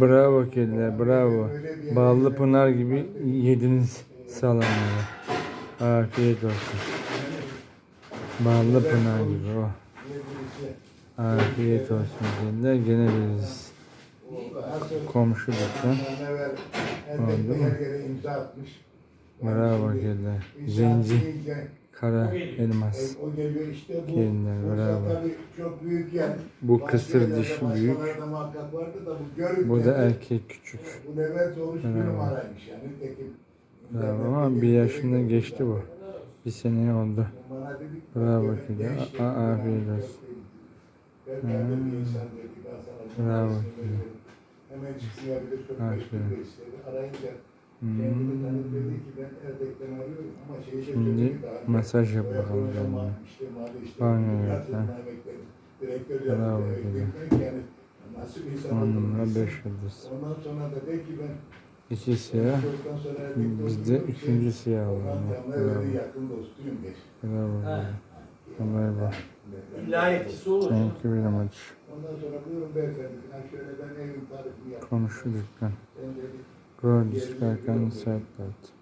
Bravo kediler, bravo. Ballı pınar gibi yediniz salamları. Afiyet olsun. Ballı pınar gibi o. Afiyet olsun kediler. Gene veririz. Komşu dükkan. Oldu mu? Bravo kediler. Zenci, kara elmas. Geliyor işte bu. Kısır dişi büyük. bu da erkek küçük. Oruç bir Bravo. ama bir yaşında geçti bu. Bir sene oldu. Bravo "Levent kedi. afiyet olsun. Bravo kedi. Aferin. Hmm. kendini tanıp dedi ki ben Erdek'ten arıyorum ama şeyi de Şimdi masaj yap bakalım kendine. atmıştı, mali işte, Direktör yardımcı yani nasıl bir insan olduğunu bilsin. beş yıldız. Ondan sonra da de ki ben İki siyah. Bizde üçüncü siyah olan. Can'la Bravo. öyle yakın dostuyum geç. Bravo. İlla etkisi olur. Thank you very much. Ondan sonra buyurun beyefendi. Yani şöyle ben evin tarifini yaptım. Komşu dükkan. Rolls Berkan Serpat.